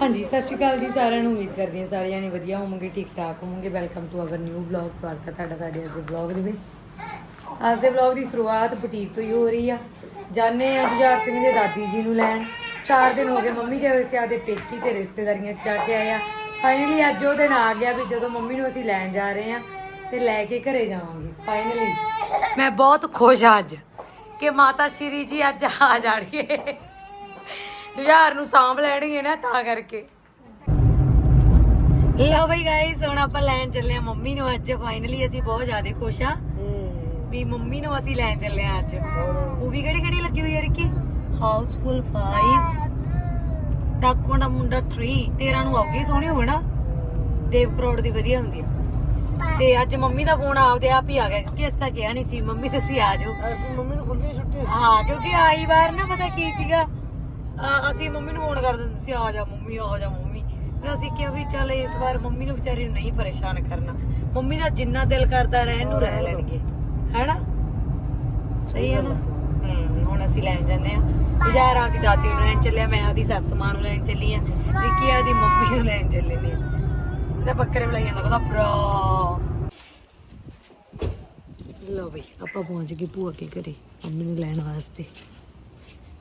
ਹਾਂਜੀ, ਸਤਿ ਸ਼੍ਰੀ ਅਕਾਲ ਜੀ, ਸਾਰਿਆਂ ਨੂੰ ਉਮੀਦ ਕਰਦੀ ਹਾਂ ਸਾਰੇ ਜਾਣੇ ਵਧੀਆ ਹੋਵੋਗੇ ਠੀਕ ਠਾਕ ਹੋਵੋਗੇ। Welcome to our new blog ਸਵਾਗਤ ਹੈ ਤੁਹਾਡਾ ਸਾਡੇ ਅੱਜ ਦੇ ਬਲੌਗ ਦੇ ਵਿੱਚ। ਅੱਜ ਦੇ ਬਲੌਗ ਦੀ ਸ਼ੁਰੂਆਤ ਬੁਟੀਕ ਤੋਂ ਹੀ ਹੋ ਰਹੀ ਆ। ਜਾਣੇ ਆ ਜੁਝਾਰ ਸਿੰਘ ਦੇ ਦਾਦੀ ਜੀ ਨੂੰ ਲੈਣ। 4 ਦਿਨ ਹੋ ਗਏ, ਮੰਮੀ ਗਏ ਹੋਏ ਸੀ ਆਦੇ ਪੇਕੀ ਤੇ ਰਿਸ਼ਤੇਦਾਰੀਆਂ ਚ ਜਾ ਕੇ ਆਏ ਆ। ਫਾਈਨਲੀ ਅੱਜ ਉਹ ਦਿਨ ਆ ਗਿਆ ਵੀ ਜਦੋਂ ਮੰਮੀ ਨੂੰ ਅਸੀਂ ਲੈਣ ਜਾ ਰਹੇ ਆ ਤੇ ਲੈ ਕੇ ਘਰੇ ਜਾਵਾਂਗੇ ਫਾਈਨਲੀ ਮੈਂ ਬਹੁਤ ਖੁਸ਼ ਹਾਂ ਅੱਜ ਕਿ ਮਾਤਾ ਸ਼੍ਰੀ ਜੀ ਅੱਜ ਆ ਜਾਣਗੇ। ਜੁਝਾਰ ਨੂੰ ਸਾਂਭ ਲੈਣਗੇ ਨਾ ਤਾਂ ਕਰਕੇ। ਲਓ ਬਈ ਗਾਇਸ ਹੁਣ ਆਪਾਂ ਲੈਣ ਚੱਲੇ ਆ ਮੰਮੀ ਨੂੰ ਅੱਜ। ਫਾਈਨਲੀ ਅਸੀਂ ਬਹੁਤ ਜ਼ਿਆਦਾ ਖੁਸ਼ ਆ ਵੀ ਮੰਮੀ ਨੂੰ ਅਸੀਂ ਲੈਣ ਚੱਲੇ ਆ ਅੱਜ। ਮੂਵੀ ਕਿਹੜੀ ਕਿਹੜੀ ਲੱਗੀ ਹੋਈ ਹੈ ਰਿੱਕੀ? ਹਾਊਸਫੁੱਲ 5 ਡਾਕੂਆਂ ਦਾ ਮੁੰਡਾ 3 13 ਨੂੰ ਆਉਗੀ ਸੋਹਣੀ ਹੋਵੇ ਨਾ। ਦੇਵ ਕਰੋੜ ਦੀ ਵਧੀਆ ਹੁੰਦੀ ਆ। ਤੇ ਅੱਜ ਮੰਮੀ ਦਾ ਫੋਨ ਆਪਦੇ ਆਪ ਹੀ ਆ ਗਿਆ ਕਿਉਂਕਿ ਤਾਂ ਕਿਹਾ ਨਹੀਂ ਸੀ ਮੰਮੀ ਤੁਸੀਂ ਆ ਜਾਓ। ਮੰਮੀ ਨੂੰ ਖੁੱਲੀ ਛੁੱਟੀ ਹਾਂ ਕਿਉਂਕਿ ਆਈ ਵਾਰ ਨਾ ਪਤਾ ਕੀ ਸੀਗਾ? ਅਹ ਅਸੀਂ ਮੰਮੀ ਨੂੰ ਫੋਨ ਕਰ ਦਿੰਦੇ ਸੀ, ਆ ਜਾ ਮੰਮੀ, ਆ ਜਾ ਮੰਮੀ। ਫਿਰ ਅਸੀਂ ਕਿਹਾ ਵੀ ਚੱਲ ਇਸ ਵਾਰ ਮੰਮੀ ਨੂੰ ਵਿਚਾਰੀ ਨੂੰ ਨਹੀਂ ਪਰੇਸ਼ਾਨ ਕਰਨਾ। ਮੰਮੀ ਦਾ ਜਿੰਨਾ ਦਿਲ ਕਰਦਾ ਰਹਿਣ ਨੂੰ ਰਹਿ ਲੈਣਗੇ। ਹੈਨਾ? ਸਹੀ ਹੈ ਨਾ? ਹੂੰ, ਹੁਣ ਅਸੀਂ ਲੈਣ ਜਾਂਦੇ ਆ ਬਾਜ਼ਾਰ ਆਪਦੀ ਦਾਦੀ ਨੂੰ ਲੈਣ ਚੱਲਿਆ ਮੈਂ ਆਪਦੀ ਸੱਸ ਮਾਂ ਨੂੰ ਲੈਣ ਚੱਲੀ ਆ ਵਿੱਕੀ ਆਪਦੀ ਮੰਮੀ ਨੂੰ ਲੈਣ ਚੱਲੇ ਨੇ। ਤੇ ਬੱਕਰੇ ਬੁਲਾਈ ਜਾਂਦਾ ਪਤਾ ਬਰਾ ਲੋ ਬਈ ਆਪਾਂ ਪਹੁੰਚ ਗਏ ਭੂਆ ਕੇ ਘਰੇ, ਮੰਮੀ ਨੂੰ ਲੈਣ ਵਾਸਤੇ।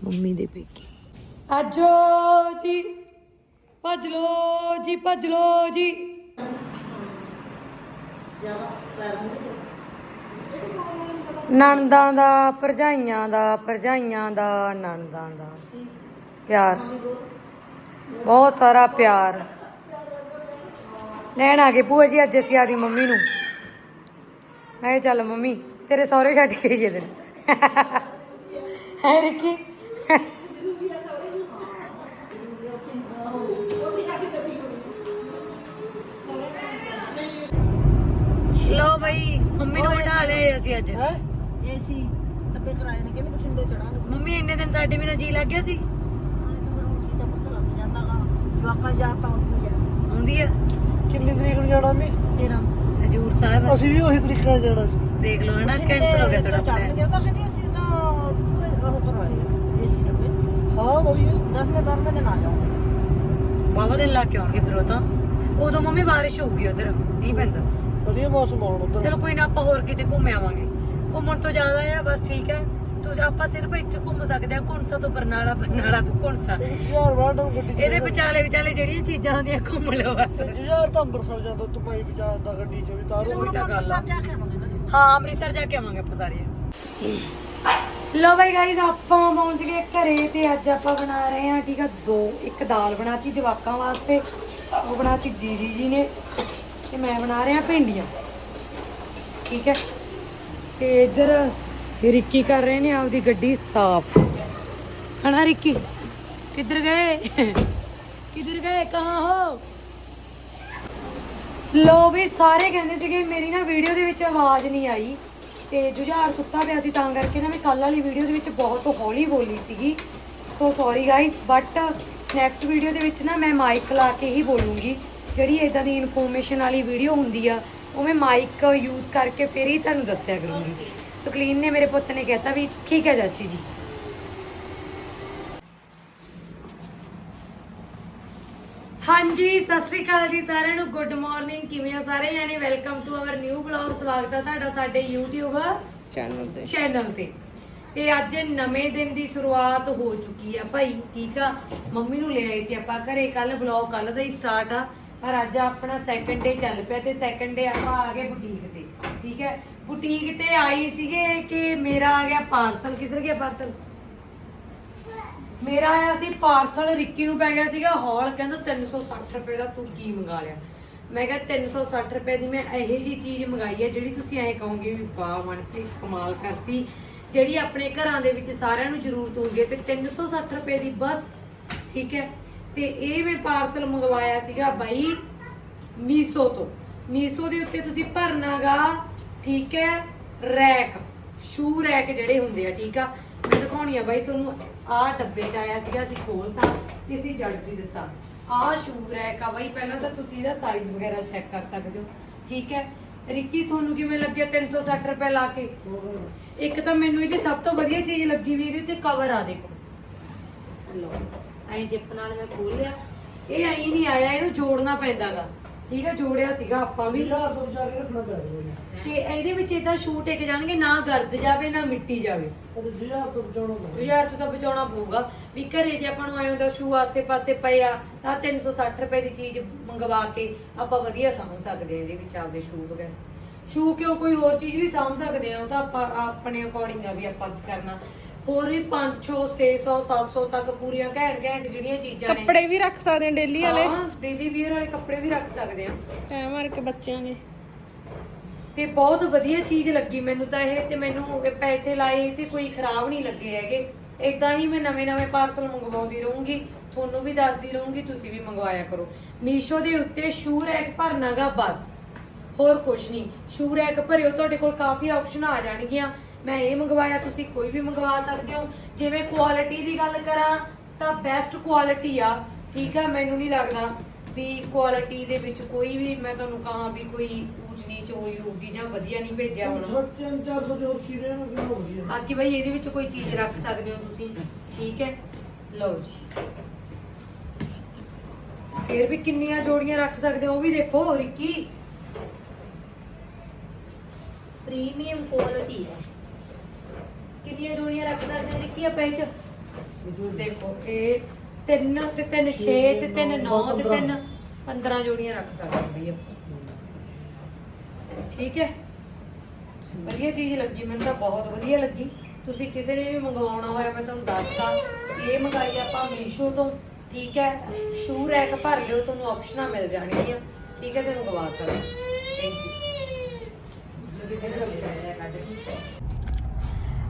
ਮੰਮੀ ਦੇ ਪੇਕੇ। ਆਜੋ ਜੀ, ਭੱਜ ਲੋ ਜੀ, ਭੱਜ ਲੋ ਜੀ। ਨਣਦਾਂ ਦਾ, ਭਰਜਾਈਆਂ ਦਾ ਭਰਜਾਈਆਂ ਦਾ, ਨਣਦਾਂ ਦਾ। ਪਿਆਰ। ਬਹੁਤ ਸਾਰਾ ਪਿਆਰ। ਲੈਣ ਆ ਗਏ ਭੂਆ ਜੀ, ਅੱਜ ਅਸੀਂ ਆਦੀ ਮੰਮੀ ਨੂੰ। ਮੈਂ ਕਿਹਾ ਚੱਲ ਮੰਮੀ, ਤੇਰੇ ਸਹੁਰੇ ਛੱਡ ਕੇ ਆਈਏ ਤੈਨੂੰ ਹੈ, ਰਿੱਕੀ? ਲੋ ਬਈ ਮੰਮੀ ਨੂੰ ਬਿਠਾ ਲਿਆ ਅਸੀਂ ਅੱਜ। ਹੈ? ਏਸੀ ਡੱਬੇ ਕਰਾਏ ਨੇ ਕਹਿੰਦੇ ਬਠਿੰਡੇ ਚੜਾਂਗੇ। ਮੰਮੀ ਇੰਨੇ ਦਿਨ ਸਾਡੇ ਬਿਨਾ ਜੀ ਲੱਗ ਗਿਆ ਸੀ? ਜੀ ਦਾ ਪੁੱਤ ਲੱਗ ਜਾਂਦਾ ਗਾ ਜਵਾਕਾਂ ਯਾਦ ਤਾਂ ਆਉਂਦੀ ਆ। ਆਉਂਦੀ ਆ? ਕਿੰਨੀ ਤਰੀਕ ਨੂੰ ਜਾਣਾ ਮੈਂ ਹਜੂਰ ਸਾਹਿਬ। ਅਸੀਂ ਵੀ ਉਹੀ ਤਰੀਕੇ ਨਾਲ ਜਾਣਾ ਸੀ। ਦੇਖ ਲਓ ਹਨਾ ਕੈਂਸਲ ਹੋ ਗਿਆ ਤੁਹਾਡਾ ਚੜ ਪਲਾਨ ਗਿਆ ਤਾਂ ਕਹਿੰਦੀ ਅਸੀਂ ਤਾਂ ਉਹ ਕਰਵਾਏ ਏਸੀ ਡੱਬੇ। ਹਾਂ ਵਧੀਆ। 10ਵੇਂ 12ਵੇਂ ਦਿਨ ਆ ਜਾਓ ਬਾਬਾ ਦਿਨ ਲਾ ਕੇ ਆਉਣਗੇ ਫਿਰ ਉਹ ਤਾਂ। ਉਦੋਂ ਮੰਮੀ ਬਾਰਿਸ਼ ਹੋਊਗੀ ਉਧਰ ਨਹੀਂ ਪੈਂਦਾ। ਵਧੀਆ ਮੌਸਮ ਆਉਣ ਉਧਰ। ਚਲੋ ਕੋਈ ਨਾ ਆਪਾਂ ਹੋਰ ਕਿਤੇ ਘੁੰਮ ਆਵਾਂਗੇ। ਘੁੰਮਣ ਤੋਂ ਜ਼ਿਆਦਾ ਆ ਬਸ ਠੀਕ ਹੈ। ਤੁਸੀਂ ਆਪਾਂ ਸਿਰਫ ਇੱਥੇ ਘੁੰਮ ਸਕਦੇ ਆ ਕੁਣਸਾ ਤੋਂ ਬਰਨਾਲਾ ਬਰਨਾਲਾ ਤੋਂ ਕੁਣਸਾ ਯਾਰ ਵਾਟ ਗੱਡੀ ਇਹਦੇ ਵਿਚਾਲੇ ਵਿਚਾਲੇ ਜਿਹੜੀਆਂ ਚੀਜ਼ਾਂ ਹੁੰਦੀਆਂ ਘੁੰਮ ਲਓ ਬਸ। ਯਾਰ ਤਾਂ ਅੰਮ੍ਰਿਤਸਰ ਜਾਂਦਾ ਤੂੰ ਭਾਈ ਵਿਚਾਰ ਦਾ ਗੱਡੀ ਚ ਵੀ ਤਾਰੋ ਉਹੀ ਤਾਂ ਗੱਲ ਆ। ਹਾਂ ਅੰਮ੍ਰਿਤਸਰ ਜਾ ਕੇ ਆਵਾਂਗੇ ਆਪਾਂ ਸਾਰੇ ਲੋ ਬਾਈ ਗਾਈਜ਼ ਆਪਾਂ ਪਹੁੰਚ ਗਏ ਘਰੇ ਤੇ ਅੱਜ ਆਪਾਂ ਬਣਾ ਰਹੇ ਹਾਂ, ਠੀਕ ਆ, ਦੋ, ਇੱਕ ਦਾਲ ਬਣਾਤੀ ਜਵਾਕਾਂ ਵਾਸਤੇ। ਉਹ ਬਣਾਤੀ ਦੀਦੀ ਜੀ ਨੇ ਤੇ ਮੈਂ ਬਣਾ ਰਿਹਾ ਭਿੰਡੀਆਂ। ਠੀਕ ਹੈ? ਤੇ ਇੱਧਰ ਰਿੱਕੀ ਕਰ ਰਹੇ ਨੇ ਆਪਦੀ ਗੱਡੀ ਸਾਫ਼। ਹਨਾ ਰਿੱਕੀ? ਕਿੱਧਰ ਗਏ? ਕਿੱਧਰ ਗਏ? ਕਹਾਂ ਹੋ? ਲੋ ਵੀ ਸਾਰੇ ਕਹਿੰਦੇ ਸੀਗੇ, ਮੇਰੀ ਨਾ ਵੀਡੀਓ ਦੇ ਵਿੱਚ ਆਵਾਜ਼ ਨਹੀਂ ਆਈ। ਤੇ ਜੁਝਾਰ ਸੁੱਤਾ ਪਿਆ ਸੀ ਤਾਂ ਕਰਕੇ ਨਾ ਮੈਂ ਕੱਲ ਵਾਲੀ ਵੀਡੀਓ ਦੇ ਵਿੱਚ ਬਹੁਤ ਹੌਲੀ ਬੋਲੀ ਸੀਗੀ। So sorry guys but next video ਦੇ ਵਿੱਚ ਨਾ ਮੈਂ ਮਾਈਕ ਲਾ ਕੇ ਹੀ ਬੋਲੂੰਗੀ। ਜਿਹੜੀ ਇਦਾਂ ਦੀ ਇਨਫੋਰਮੇਸ਼ਨ ਵਾਲੀ ਵੀਡੀਓ ਹੁੰਦੀ ਆ, ਉਹ ਮੈਂ ਮਾਈਕ ਯੂਜ਼ ਕਰਕੇ ਫਿਰ ਹੀ ਤੁਹਾਨੂੰ ਦੱਸਿਆ ਕਰੂੰਗੀ। ਸੁਕਲੀਨ ਨੇ ਮੇਰੇ ਪੁੱਤ ਨੇ ਕਹਿਤਾ ਵੀ, ਠੀਕ ਹੈ ਚਾਚੀ ਜੀ। ਹਾਂਜੀ ਸਤਿ ਸ਼੍ਰੀ ਅਕਾਲ ਜੀ ਸਾਰਿਆਂ ਨੂੰ। ਗੁੱਡ ਮਾਰਨਿੰਗ ਕਿਵੇਂ ਆ ਸਾਰੇ ਜਾਣੇ? Welcome to our new blog ਸਵਾਗਤ ਹੈ ਤੁਹਾਡਾ ਸਾਡੇ YouTube ਚੈਨਲ ਤੇ। ਚੈਨਲ ਤੇ। ਤੇ ਅੱਜ ਨਵੇਂ ਦਿਨ ਦੀ ਸ਼ੁਰੂਆਤ ਹੋ ਚੁੱਕੀ ਆ ਭਾਈ ਠੀਕ ਆ? ਮੰਮੀ ਨੂੰ ਲੈ ਆਏ ਸੀ ਆਪਾਂ ਘਰੇ। ਕੱਲ ਬਲੌਗ ਕੱਲ ਦਾ ਹੀ ਸਟਾਰਟ ਆ। ਪਰ ਅੱਜ ਆਪਣਾ ਸੈਕੰਡ ਡੇ ਚੱਲ ਪਿਆ ਤੇ ਸੈਕੰਡ ਡੇ ਆਪਾਂ ਆ ਗਏ ਬੁਟੀਕ ਤੇ ਠੀਕ ਹੈ? ਬੁਟੀਕ ਤੇ ਆਈ ਸੀਗੇ ਕਿ ਮੇਰਾ ਆ ਗਿਆ ਪਾਰਸਲ ਕਿੱਧਰ ਗਿਆ ਪਾਰਸਲ ਮੇਰਾ ਆਇਆ ਸੀ ਪਾਰਸਲ ਰਿੱਕੀ ਨੂੰ ਪੈ ਗਿਆ ਸੀਗਾ ਹੌਲ ਕਹਿੰਦਾ 360 ਰੁਪਏ ਦਾ ਤੂੰ ਕੀ ਮੰਗਾ ਲਿਆ? ਮੈਂ ਕਿਹਾ 360 ਰੁਪਏ ਦੀ ਮੈਂ ਇਹੋ ਜੀ ਚੀਜ਼ ਮੰਗਾਈ ਹੈ ਜਿਹੜੀ ਤੁਸੀਂ ਐਂ ਕਹੋਗੇ ਵੀ ਵਾਹ ਮਨਪ੍ਰੀਤ ਕਮਾਲ ਕਰਤੀ। ਜਿਹੜੀ ਆਪਣੇ ਘਰਾਂ ਦੇ ਵਿੱਚ ਸਾਰਿਆਂ ਨੂੰ ਜ਼ਰੂਰਤ ਹੁੰਦੀ ਹੈ ਤੇ 360 ਰੁਪਏ ਦੀ ਬਸ, ਠੀਕ ਹੈ? ਤੇ ਇਹ ਮੈਂ ਪਾਰਸਲ ਮੰਗਵਾਇਆ ਸੀਗਾ ਬਾਈ ਮੀਸੋ ਤੋਂ। ਮੀਸੋ ਦੇ ਉੱਤੇ ਤੁਸੀਂ ਭਰਨਾਗਾ, ਠੀਕ ਹੈ? ਰੈਕ। ਸ਼ੂ ਰੈਕ ਜਿਹੜੇ ਹੁੰਦੇ ਆ, ਠੀਕ ਆ? ਮੈਂ ਦਿਖਾਉਣੀ ਆ ਬਾਈ ਤੁਹਾਨੂੰ, ਆਹ ਡੱਬੇ 'ਚ ਆਇਆ ਸੀਗਾ, ਅਸੀਂ ਖੋਲਤਾ ਤੇ ਅਸੀਂ ਜੜ ਵੀ ਦਿੱਤਾ। ਆਹ ਸ਼ੂ ਰੈਕ ਆ ਬਾਈ, ਪਹਿਲਾਂ ਤਾਂ ਤੁਸੀਂ ਇਹਦਾ ਸਾਈਜ਼ ਵਗੈਰਾ ਚੈੱਕ ਕਰ ਸਕਦੇ ਹੋ, ਠੀਕ ਹੈ? ਰਿੱਕੀ, ਤੁਹਾਨੂੰ ਕਿਵੇਂ ਲੱਗਿਆ 360 ਰੁਪਏ ਲਾ ਕੇ? ਇੱਕ ਤਾਂ ਮੈਨੂੰ ਇਹਦੀ ਸਭ ਤੋਂ ਵਧੀਆ ਚੀਜ਼ ਲੱਗੀ ਵੀ ਇਹਦੇ ਤੇ ਕਵਰ ਆ ਦੇਖੋ। ਲੋ ਐਂ ਜਿੱਪ ਨਾਲ ਮੈਂ ਖੋਲ ਲਿਆ ਇਹ ਐਂ ਨਹੀਂ ਆਇਆ, ਇਹਨੂੰ ਜੋੜਨਾ ਪੈਂਦਾਗਾ। ਠੀਕ ਹੈ ਜੋੜਿਆ ਸੀਗਾ ਆਪਾਂ ਵੀ। ਯਾਰ ਤੋਂ ਵਿਚਾਰੇ ਰੱਖਣਾ ਪੈ ਰਿਹਾ ਤੇ ਇਹਦੇ ਵਿੱਚ ਇਦਾਂ ਸ਼ੂ ਟਿਕ ਜਾਣਗੇ ਨਾ ਗਰਦ ਜਾਵੇ ਨਾ ਮਿੱਟੀ ਜਾਵੇ। ਜਿਆ ਤੋਂ ਬਚਾਉਣਾ ਪੈਂਦਾ। ਯਾਰ ਤੋਂ ਤਾਂ ਬਚਾਉਣਾ ਪਊਗਾ। ਵੀ ਘਰੇ ਜੇ ਆਪਾਂ ਨੂੰ ਹੁੰਦਾ ਸ਼ੂ ਆਸੇ-ਪਾਸੇ ਪਏ ਆ ਤਾਂ 360 ਰੁਪਏ ਦੀ ਚੀਜ਼ ਮੰਗਵਾ ਕੇ ਆਪਾਂ ਵਧੀਆ ਸਮਝ ਸਕਦੇ ਆ ਇਹਦੇ ਵਿੱਚ ਆਪਦੇ ਸ਼ੂ ਵਗੈਰਾ। ਸ਼ੂ ਕਿਉਂ ਕੋਈ ਹੋਰ ਚੀਜ਼ ਵੀ ਸਮਝ ਸਕਦੇ ਆ ਉਹ ਤਾਂ ਆਪਾਂ ਆਪਣੇ ਅਕੋਰਡਿੰਗ ਆ ਵੀ ਆਪਾਂ ਕੀ ਕਰਨਾ। ਹੋਰ ਵੀ 500 600 700 ਤੱਕ ਪੂਰੀਆਂ ਘੈਂਟ ਘੈਂਟ ਜਿਹੜੀਆਂ ਚੀਜ਼ਾਂ ਨੇ। ਕੱਪੜੇ ਵੀ ਰੱਖ ਸਕਦੇ ਆ ਡੇਲੀ ਵਾਲੇ? ਹਾਂ ਡੇਲੀ ਵੀਅਰ ਵਾਲੇ ਕੱਪੜੇ ਵੀ ਰੱਖ ਸਕਦੇ ਆ ਟਾਈਮ ਮਾਰ ਕੇ ਬੱਚਿਆਂ ਦੇ। ਤੇ ਬਹੁਤ ਵਧੀਆ ਚੀਜ਼ ਲੱਗੀ ਮੈਨੂੰ ਤਾਂ ਇਹ ਤੇ ਮੈਨੂੰ ਪੈਸੇ ਲਾਏ ਤੇ ਕੋਈ ਖਰਾਬ ਨਹੀਂ ਲੱਗੇ ਹੈਗੇ। ਇਦਾਂ ਹੀ ਮੈਂ ਨਵੇਂ ਨਵੇਂ ਪਾਰਸਲ ਮੰਗਵਾਉਂਦੀ ਰਹੂੰਗੀ ਤੁਹਾਨੂੰ ਵੀ ਦੱਸਦੀ ਰਹੂੰਗੀ ਤੁਸੀਂ ਵੀ ਮੰਗਵਾਇਆ ਕਰੋ। ਮੀਸ਼ੋ ਦੇ ਉੱਤੇ ਸ਼ੂ ਰੈਕ ਭਰਨਾਗਾ ਬਸ। ਹੋਰ ਕੁਝ ਨਹੀਂ। ਸ਼ੂ ਰੈਕ ਭਰਿਓ ਤੁਹਾਡੇ ਕੋਲ ਕਾਫੀ ਆਪਸ਼ਨ ਆ ਜਾਣਗੀਆਂ। ਮੈਂ ਇਹ ਮੰਗਵਾਇਆ ਤੁਸੀਂ ਕੋਈ ਵੀ ਮੰਗਵਾ ਸਕਦੇ ਹੋ। ਜਿਵੇਂ ਕੁਆਲਿਟੀ ਦੀ ਗੱਲ ਕਰਾਂ ਤਾਂ ਬੈਸਟ ਕੁਆਲਿਟੀ ਆ। ਠੀਕ ਆ ਮੈਨੂੰ ਨਹੀਂ ਲੱਗਦਾ ਵੀ ਕੁਆਲਿਟੀ ਦੇ ਵਿੱਚ ਕੋਈ ਵੀ ਮੈਂ ਤੁਹਾਨੂੰ ਕਹਾਂ ਵੀ ਕੋਈ ਊਚ ਨੀਚ ਹੋਈ ਹੋਊਗੀ ਜਾਂ ਵਧੀਆ ਨਹੀਂ ਭੇਜਿਆ ਹੋਣਾ। ਛੋਟੇ 400 ਜੋ ਕੀ ਦੇ ਨਾ ਕਿੰਨਾ ਵਧੀਆ ਬਾਕੀ ਭਾਈ ਇਹਦੇ ਵਿੱਚ ਕੋਈ ਚੀਜ਼ ਰੱਖ ਸਕਦੇ ਹੋ ਤੁਸੀਂ। ਠੀਕ ਹੈ? ਲਓ ਜੀ। ਫਿਰ ਵੀ ਕਿੰਨੀਆਂ ਜੋੜੀਆਂ ਰੱਖ ਸਕਦੇ ਹੋ ਉਹ ਵੀ ਦੇਖੋ ਰਿੱਕੀ। ਪ੍ਰੀਮੀਅਮ ਕੁਆਲਿਟੀ ਹੈ। ਕਿੰਨੀਆਂ ਜੋੜੀਆਂ ਰੱਖ ਸਕਦੇ ਹੋ ਰਿੱਕੀ ਆਪਾਂ ਇਹ ਚ ਦੇਖੋ ਇਹ ਤਿੰਨ ਤੇ ਤਿੰਨ 6 ਤੇ ਤਿੰਨ 9 ਤੇ ਤਿੰਨ 15 ਜੋੜੀਆਂ ਰੱਖ ਸਕਦੇ ਹੋ ਆਪਾਂ ਠੀਕ ਹੈ? ਵਧੀਆ ਚੀਜ਼ ਲੱਗੀ ਮੈਨੂੰ ਤਾਂ ਬਹੁਤ ਵਧੀਆ ਲੱਗੀ। ਤੁਸੀਂ ਕਿਸੇ ਨੇ ਵੀ ਮੰਗਵਾਉਣਾ ਹੋਇਆ ਮੈਂ ਤੁਹਾਨੂੰ ਦੱਸਦਾ। ਇਹ ਮੰਗਾਈ ਆਪਾਂ ਮੀਸ਼ੋ ਤੋਂ ਠੀਕ ਹੈ? ਸ਼ੂ ਰੈਕ ਭਰ ਲਿਓ ਤੁਹਾਨੂੰ ਆਪਸ਼ਨਾਂ ਮਿਲ ਜਾਣਗੀਆਂ। ਠੀਕ ਹੈ ਤੇ ਮੰਗਵਾ ਸਕਦੇ ਥੈਂਕ ਯੂ